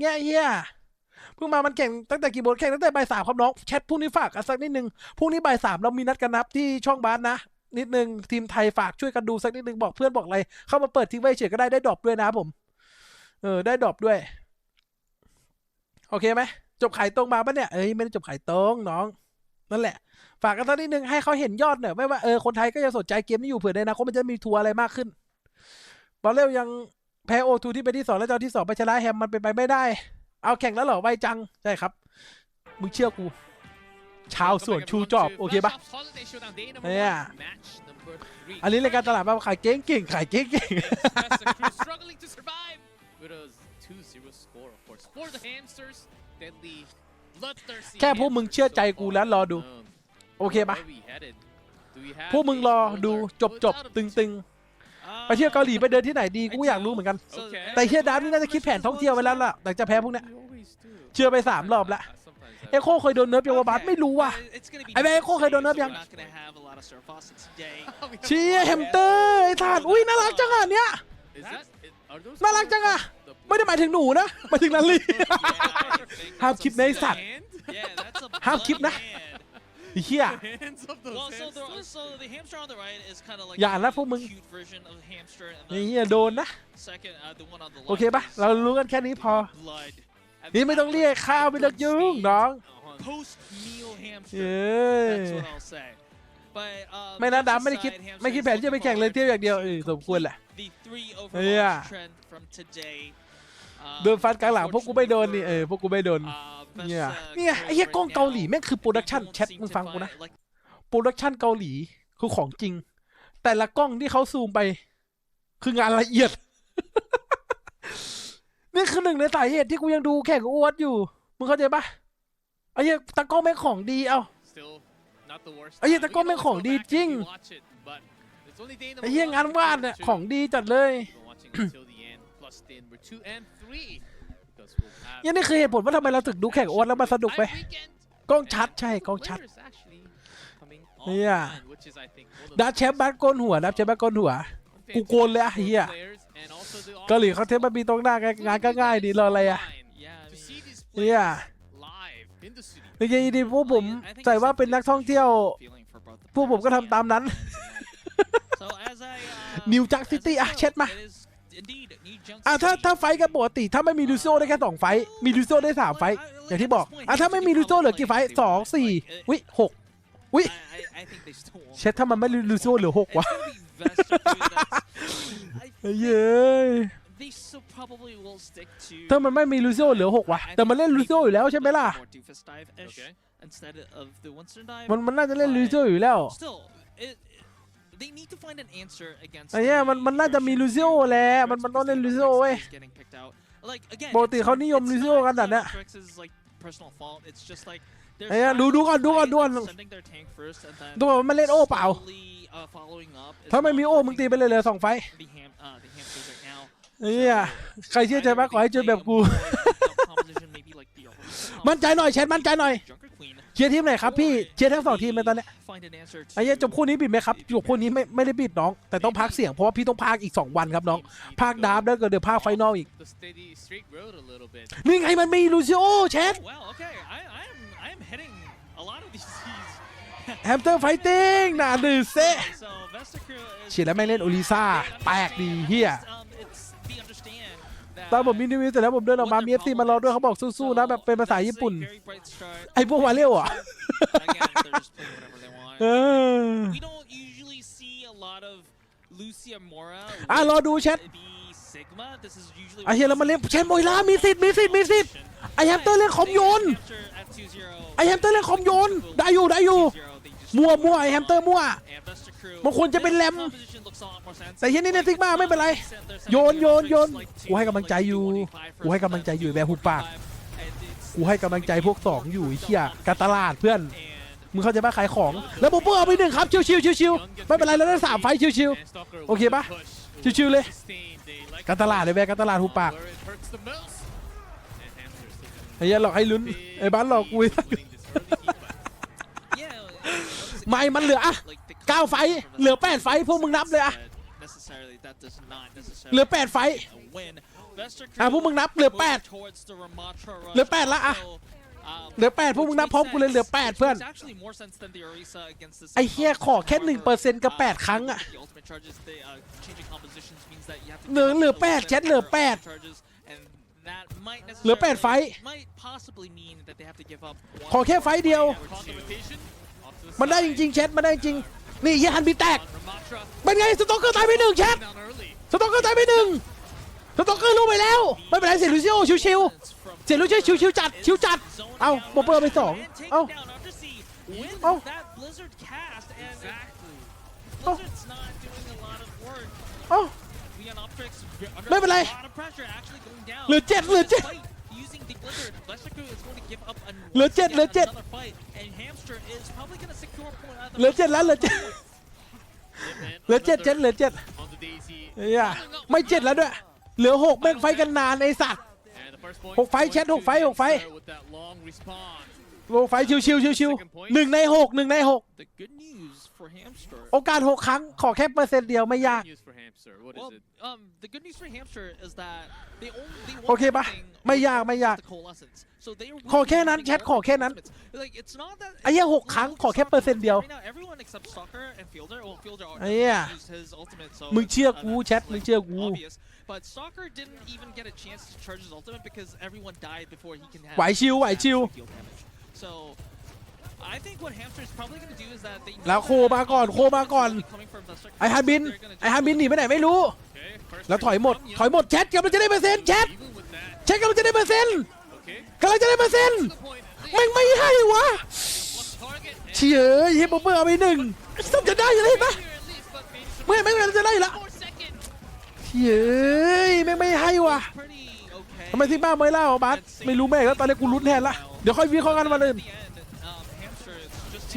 เนี่เฮียเพิ่งมามันเก่งตั้งแต่กี่โมงแข่งตั้งแต่บ่ายสามครับน้องแชทพรุ่งนี้ฝากกันสักนิดนึงพรุ่งนี้บ่ายสามเรามีนัดกันนับที่ช่องบ้าสนะนิดนึงทีมไทยฝากช่วยกันดูสักนิดนึงบอกเพื่อนบอกอะไรเข้ามาเปิดทิ้งไว้เฉยก็ได้ได้ดรอปด้วยนะผม เออ ได้ดรอปด้วย โอเคไหมจบขายตรงมาปะเนี่ยเอ้ยไม่ได้จบขายตรงน้องนั่นแหละ ฝากกันสักนิดนึงให้เขาเห็นยอดหน่อยไม่ว่าเออคนไทยก็ยังสนใจเกมนี้อยู่เผื่อในอนาคตมันจะมีทัวร์อะไรมากขึ้นบอลเร็วยัง แพ้โอทูที่ไปที่สองแล้วเจ้าที่สองไปชนะแฮมมันเป็นไปไม่ได้ เอาแข่งแล้วเหรอไวจัง ใช่ครับ มึงเชื่อกู ชาวสวนชูจอบ โอเคปะเนี่ยอันนี้รายการตลาดมาขายเก่งเก่งขายเก่งเก่ง แค่พวกมึงเชื่อใจกูแล้วรอดู โอเคปะพวกมึงรอดูจบจบตึงตึงๆ ไปเที่ยวเกาหลีไปเดินที่ไหนดีกูอยากรู้เหมือนกัน Okay. แต่เฮียดาร์ฟนี่น่าจะคิดแผนท่องเที่ยวไว้แล้วล่ะหลังจากแพ้พวกเนี้ย We always do. เชื่อไปสามรอบละ Uh, sometimes I- เอโคเคยโดนเนิร์ฟยังวะบาสไม่รู้ว่ะไอ้แม่โคเคยโดนเนิร์ฟยังเชียแฮมสเตอร์ไอ้ทานอุ้ยน่ารักจังอะเนี้ย Is that- is- are those น่ารักจังอะ the ไม่ได้หมายถึงหนูนะหมายถึงนาลีห้ามคลิปในสัตว์ hand? ห้ามคลิปนะ ไอ้เฮีย Hands of those Well, so the, hamsters? so the hamster on the right is kind of like อย่า the นะพวกมึง cute version of the hamster, and ไอ้ the เฮียโดนนะ second, uh, the one on the left. โอเคปะ is เรารู้กันแค่นี้พอ blood. And นี่ไม่ต้องเรียกข้าวไม่ต้องยุ่งน้อง Post meal hamster. เย้ That's what I'll say. But uh, ไม่นะดำไม่ได้คิด Hamster ไม่คิดแผนที่จะไปแข่งเลยเที่ยวอย่างเดียวเออสมควรแหละ The three Yeah. overall trend from today. Uh, โดนฟันกลางหลังพวกกูไม่โดนนี่เออพวกกูไม่โดน uh, เนี่ย best, uh, เนี่ยไอ้เหี้ย players กล้อง right เกาหลี now แม่งคือโปรดักชัน don't แชท seem มึง to ฟังกูนะ find- like โปรดักชันเกาหลีคือของจริง แต่ละกล้องที่เขาซูมไป คืองานละเอียดนี่คือหนึ่งในสาเหตุที่กูยังดูแข่งกับอ้วนอยู่มึงเข้าใจปะไอ้เหี้ยตากล้องแม่งของดีเอา Still not the worst ไอ้เหี้ย time. แต่ We ก็ can แม่ง always ของ go ดี back จริง and watch it, but it's only day number ไอ้เหี้ย one งาน of วาด game เนี่ย two. ของดีจัดเลย We've been watching until the end, plus day number two and three. Because we'll have เนี่ยนี่คือเหตุผลว่าทำไมเราถึงดูแข่งกับอ้วนแล้วมันสนุกไป live weekend กล้องชัดใช่กล้องชัด players actually coming Yeah. online, which is, I think, one of ดั the ชแชมป์บัตโกนหัวดัชแชมป์บัตโกนหัว fantastic กูโกนเลยอะเหี้ย players and also the เกาหลีเขาเทปมามีตรงหน้ากันงานก็ง่ายดีรออะไรอะ online Yeah, I to mean, see these เนี่ย players live in the studio. ในยีดีพวกผมใส่ว่าเป็นนักท่องเที่ยว feeling for both the พวกผมก็ players ทำตามนั้น and like- So as I, uh, New Jack as City I อะ said, เช็ดมา it is indeed New Jack อะถ้า City. ถ้าไฟท์กันปกติถ้าไม่มีลูโซได้แค่สองไฟท์มีลูโซได้สามไฟท์อย่างที่บอกอะถ้าไม่มีลูโซเหลือกี่ไฟท์สองสี่วิหกวิ I, I, I think they still won't. เช็ดถ้ามันไม่ลูโซเหลือหก It's วะ gonna be Vesta too, that's- I เย้ย they still probably will stick to ถ้ามันไม่มีลูโซเหลือหกวะแต่มันเล่นลูโซอยู่แล้วใช่ไหมล่ะ more doofus dive-ish Okay. instead of the Winston dive. มันมันน่าจะเล่นลูโซอยู่แล้ว Still, it, they need to find an answer against ไอ้เนี่ยมัน the มันน่าจะมีลูโซแหละมันมันต้องเล่นลูโซเว้ย Is getting picked out. Like, again, ปกติ it's เขา not- นิยม it's ลูโซ not กันแต่เนี่ย Trix's, like, personal fault. It's just like they're ไอ้เนี่ย trying ดู to ดูก่อนดูก่อน fight, ดูก่อน like, sending their tank first and then ดูว่ามันเล่นโอ้เปล่า slowly, uh, following up is ถ้าไม่ not มีโอ้มึงตี working ไปเลยเหลือสองไฟท์ the ham- uh, the hamsters right now. ไอ้เนี่ยใครเชื่อใจมากขอให้เจอแบบกู Composition, maybe like the Orlando มั่นใจหน่อยเชนมั่นใจหน่อย Junker Queen. เชียร์ทีมไหนครับพี่เชียร์ทั้งสองทีมเลยตอนเนี้ย Find an answer ไอ้เหี้ยจบคู่นี้ปิดไหมครับจบคู่นี้ไม่ไม่ได้ปิดน้อง แต่ต้องพักเสียงเพราะว่าพี่ต้องพักอีก 2 วันครับน้องภาคดาร์ฟแล้วก็เดี๋ยวภาคไฟนอลอีก The steady straight road a little bit. นี่ไงมันมีลูซิโอเชน Oh, well, okay. I, I am I am hitting a lot of these. แฮมสเตอร์ไฟติ้งน่าดื้อเซะ so Vesta Crew is เชียร์แล้วแม่งเล่นโอลิซ่าแปลกดีเฮีย ตอนผมมีนิวิวเสร็จแล้วผมเดินออกมามีเอฟซีมารอด้วยเขาบอกสู้ๆนะแบบเป็นภาษาญี่ปุ่น Very bright start. ไอ้พวกวาเรียวอะ Again, they're just playing whatever they want. เออ We don't usually see a lot of Lucia Mora. อะ with รอดูแชท the Sigma. This is usually ไอ้เฮียแล้วมันเล่นเชนโมยล่ามีสิทธิ์มีสิทธิ์มีสิทธิ์ไอ้แฮมสเตอร์เล่นคอมโยนไอ้แฮมสเตอร์เล่นคอมโยนได้อยู่ได้อยู่ มั่วมั่วไอ้แฮมสเตอร์มั่ว มันควรจะเป็นแรมแต่เฮียนี่เนี่ยซิกมาไม่เป็นไร โยนโยนโยนกูให้กำลังใจอยู่กูให้กำลังใจอยู่แบบหุบปากกูให้กำลังใจพวกสองอยู่ไอ้เหี้ยการตลาดเพื่อนมึงเข้าใจปะขายของแล้วผมเพิ่งเอาไปหนึ่งครับชิวๆชิวๆไม่เป็นไรแล้วได้สามไฟท์ชิวๆโอเคปะชิวๆเลยการตลาดเลยแบกการตลาดหุบปากไอ้เหี้ยหลอกให้ลุ้นไอ้บ้านหลอกกูอีกไม่มันเหลืออะ เก้าไฟท์เหลือแปดไฟท์พวกมึงนับเลยอะเหลือแปดไฟท์อะพวกมึงนับเหลือแปดเหลือแปดละอะเหลือแปดพวกมึงนับพร้อมกูเลยเหลือแปดเพื่อน ไอ้เหี้ยขอแค่หนึ่งเปอร์เซ็นต์กับแปดครั้งอะเหลือเหลือแปดแชทเหลือแปดเหลือแปดไฟท์ขอแค่ไฟต์เดียว มันได้จริงๆแชทมันได้จริง นี่เหี้ยฮันบีแตก เป็นไงสต็อกเกอร์ตายไปหนึ่งแชทสต็อกเกอร์ตายไปหนึ่งสต็อกเกอร์รู้ไปแล้ว ไม่เป็นไรเสียลูซิโอชิวๆเสียลูซิโอชิวๆจัดชิวจัด เอาโปเปอร์ไปสองเอาเอาเอาเอ้าไม่เป็นไรเหลือเจ็ดเหลือเจ็ด เหลือเจ็ดเหลือเจ็ดเหลือเจ็ดแล้วเหลือเจ็ดเหลือเจ็ดเจ็ดเหลือเจ็ดเฮียไม่เจ็ดแล้วด้วยเหลือหกแม่งไฟกันนานไอ้สัตว์หกไฟท์แชทหกไฟท์หกไฟท์ โลไฟชิวชิวชิวชิวๆหนึ่งในหกหนึ่งในหก The good news for Hamster โอกาสหกครั้งขอแค่เปอร์เซ็นต์เดียวไม่ยาก News for Hamster. What is Well, it? um, the good news for Hamster is that they only they โอเค won ปะ everything ไม่ยากไม่ยาก the coalescence. So they are ขอแค่นั้น winning แชทขอแค่นั้น ultimates. Like it's not that ไอ้เหี้ยหกครั้งขอแค่เปอร์เซ็นต์เดียว Right now, everyone except Stalker and Fielder. Well, Fielder ไอ้เหี้ย used his ultimate, so มึง it's, เชื่อ uh, กู that's, แชทมึงเชื่อกู obvious. But Stalker didn't even get a chance to charge his ultimate because everyone died before he can have ไหวชิวไหวชิว field damage. So I think what Hamster is probably going to do is that they แล้วโคมาก่อนโคมาก่อน coming from Vesta ไอ้ฮันบิน they're gonna ไอ้ฮันบินหนีไปไหนไม่รู้ Okay, first แล้วถอยหมด from ถอยหมดแชทกำลังจะได้เปอร์เซ็นต์แชท Even with that, แชทกำลังจะได้เปอร์เซ็นต์ okay. กำลังจะได้เปอร์เซ็นต์ The point. แม่งไม่ให้วะ Plus target. เฉยเอ้ยเฮ้ยโปเปอร์เอาไปหนึ่งต้องจะได้อยู่แล้วเห็นปะ Here at least, but maybe some ไม่ไม่ไม่จะได้อยู่แล้ว more second. เฉยเอ้ยแม่งไม่ให้วะ pretty okay. ทำไมที่บ้านไม่เล่าบัสไม่รู้แม่งแล้วตอนนี้กูลุ้นแทนละ เดี๋ยวค่อยวิเคราะห์กันวันอื่น At the end, um, Hamster is just เฉ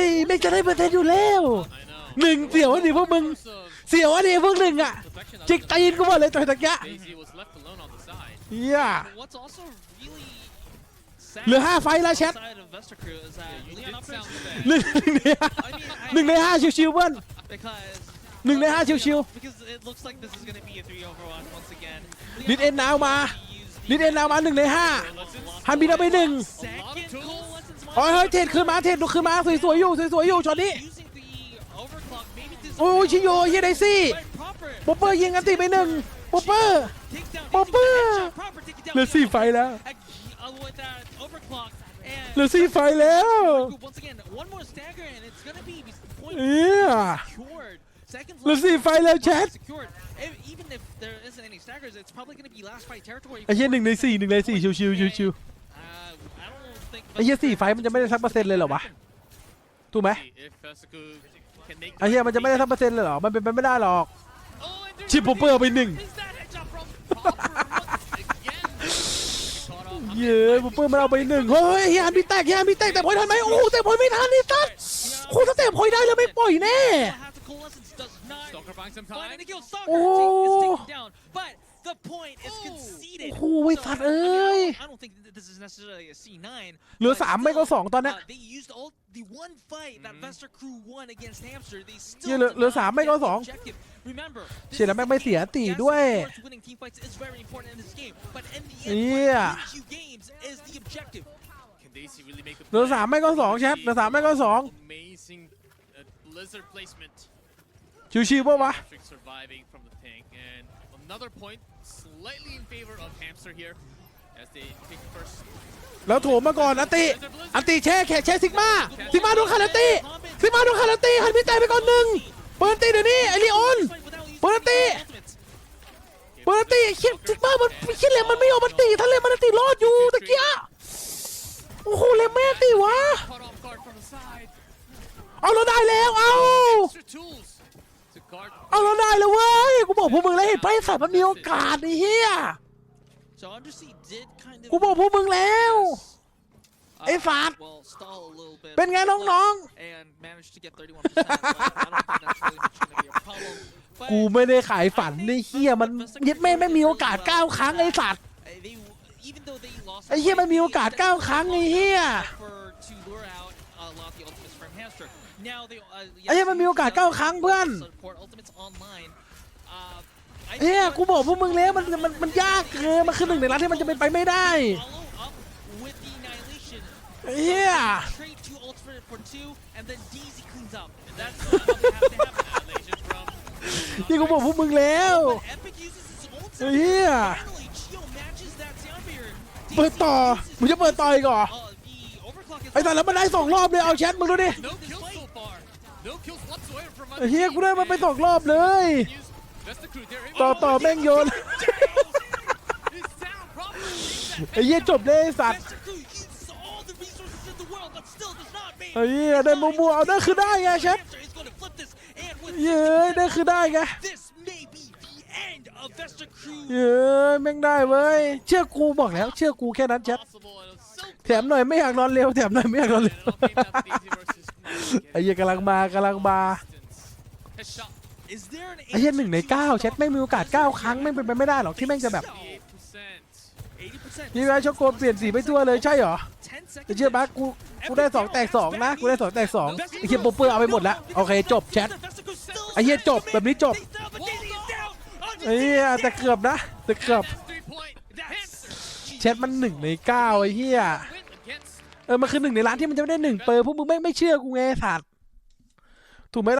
ยแม่งจะได้เปอร์เซ็นต์อยู่แล้ว I know. หนึ่งเสียวดิพวกมึง Course of เสียวดิพวกหนึ่งอะ deflection จิก out ตีนกูหมดเลยต่อยตะกี้ Daisy was left alone on the side. เฮีย But what's also really sad เหลือห้าไฟล์แล้วแชท outside of Vesta Crew is that You Leon did Optics sound bad. หนึ่งในห้า I mean, I- หนึ่งในห้าชิวๆเพื่อน because หนึ่งในห้าชิว because it looks like this is going to be a three Overwatch once again. ลิดเอ็นนาวมาลิดเอ็นนาวมาหนึ่งในห้า ฮันบินเอาไปหนึ่ง Second goal lessons โอ้ยเฮ้ยเทรดคืนมาเทรดคืนมาสวยๆอยู่สวยๆอยู่ช็อตนี้ using the overclock maybe this โอ้ยชิโยเฮียไดซี่ Right, proper โปเปอร์ยิงกันตีไปหนึ่งโปเปอร์ take down Popper. headshot, proper take it down เหลือสี่ไฟล์แล้ว Ag- uh, with that overclock and เหลือสี่ไฟล์แล้ว once again one more stagger and it's gonna be point เฮีย secured seconds เหลือ left สี่ไฟล์แล้วแชท secured E- even if there isn't any staggers it's probably gonna be last fight territory ไอ้เฮียหนึ่งในสี่หนึ่งในสี่ชิวๆชิว Uh, I don't think ๆไอ้เฮียสี่ไฟล์มันจะไม่ได้สักเปอร์เซ็นต์เลยเหรอวะถูกไหม See if Fesuku can make ไอ้เฮียมันจะไม่ได้สักเปอร์เซ็นต์เลยเหรอมันเป็นไปไม่ได้หรอก Oh, and there's ชิปโปเปอร์เอาไปหนึ่ง Is that headshot from Popper once again? Caught off. เย้โปเปอร์มันเอาไปหนึ่งเฮ้ยเฮียฮันบีแตกเฮียฮันบีแตกแต่พอยทันไหมโอ้โหแต่พอยไม่ทันนี่สัสโคตรแต่พอยได้แล้วไม่ปล่อยแน่ have to coalescence does not Stalker finds some find time. any kill Stalker Oh. take, is taken down but the point is Oh. conceded โอ้โหไอ้สัตว์เอ้ย I don't think that this is necessarily a C9 เหลือ but สามไม่ก็ still, สองตอนเนี้ย uh, they used all the one fight that Vester Crew won against Hamster they เหี้ still ยเหลือ did เหลือ not สามไม่ก็ get the สอง objective. remember เชี่ยแล้วแม่งไม่เสียตี yes, ด้วย of course, winning team fights is very important in this game but in the end Yeah. what wins you games is the objective Can Daisy really make the เหลือ play? สามไม่ก็สองแชทเหลือสามไม่ก็สอง Amazing uh, blizzard placement. ชิวๆป่ะวะ Patrick surviving from the tank and another point slightly in favor of Hamster here as they take first. แล้วโถมมาก่อนอันติอันติแช่แขกแช่ซิกมาซิกมาโดนคาราติซิกมาโดนคาราติฮันบีแตกไปก่อนหนึ่งเปิดอันติเดี๋ยวนี้ไอริออน Fight without using Penalty. the ultimates. เปิดอันติเฮียซิกมามันเฮียเลมมันไม่ยอมมันติถ้าเลมมันอันติรอดอยู่ตะเกียโอ้โหเลมไม่อันติวะ Caught off guard from the side. เอาเราได้แล้วเอา Extra tools to guard. เอาเราได้แล้วเว้ยกูบอกพวกมึงแล้วเห็น ไปสัตว์มันมีโอกาสไอ้เฮีย So Undersea did kind of กูบอกพวกมึงแล้ว uh, ไอ้สัตว์ well, stall a little bit, เป็นไงน้อง and managed to get 31%. but I don't think that's really much gonna be a problem. ๆ But กูไม่ได้ขายฝันในเฮียมันยึดแม่งไม่มีโอกาสเก้าครั้งไอ้สัตว์ uh, they, even though they lost, ไอ้เฮียมันมีโอกาสเก้าครั้งไอ้เฮีย for to lure out a lot of the ultimates from Hamster. Now they, uh, ไอ้เฮียมันมีโอกาสเก้าครั้งเพื่อน เฮ้ยกูบอกพวกมึงแล้วมันมันมันยากเกินมันคือหนึ่งในรัฐที่มันจะเป็นไปไม่ได้เฮ้ยนี่กูบอกพวกมึงแล้วเฮ้ยเปิดต่อ มึงจะเปิดต่ออีกเหรอไอ้แต่แล้วมันได้สองรอบเลยเอาแชทมึงดูดิเฮียกูได้มันไปสองรอบเลย That's the crew. They're able ต่อต่อแม่งโยน His sound properly. ไอ้เฮียจบเลยไอ้สัตว์ Mr. Ku uses all the resources in the world, but still does not make ไอ้เฮียได้มัวๆเอาได้คือได้ไงแชท Hamster is going to flip this, and with เย้ยได้คือได้ไง this may be the end of Vesta Crew. เย้ยแม่งได้เว้ยเชื่อกูบอกแล้ว เชื่อกูแค่นั้นแชท Possible and it was so แถมหน่อยไม่อยากนอนเร็วแถมหน่อยไม่อยากนอนเร็ว And it all came down to DZ versus Fnatic ไอ้เหี้ยกำลังมากำลังมา His shot Is there an ไอ้เหี้ยหนึ่งในเก้าแชทแม่งมีโอกาสเก้าครั้งแม่งเป็นไปไม่ได้หรอกที่แม่งจะแบบ 80%. 80%? นี่แม่ช็อกโกเปลี่ยนสีไปทั่วเลยใช่เหรอ10ไอ้ seconds. เชื่อปะกูกูได้สองแตกสองนะกูได้สองแตกสองไอ้เหี้ยโปเปอร์เอาไปหมดละโอเคจบแชทไอ้เหี้ยจบแบบนี้จบไอ้เหี้ยแต่เกือบนะแต่เกือบ That's three point. The Hamster แชทมันหนึ่งในเก้าไอ้เหี้ย win against เออมันคือหนึ่งในร้านที่มันจะไม่ได้หนึ่งเปอร์พวกมึงแม่งไม่เชื่อกูไงไอ้สัตว์ถูกไหม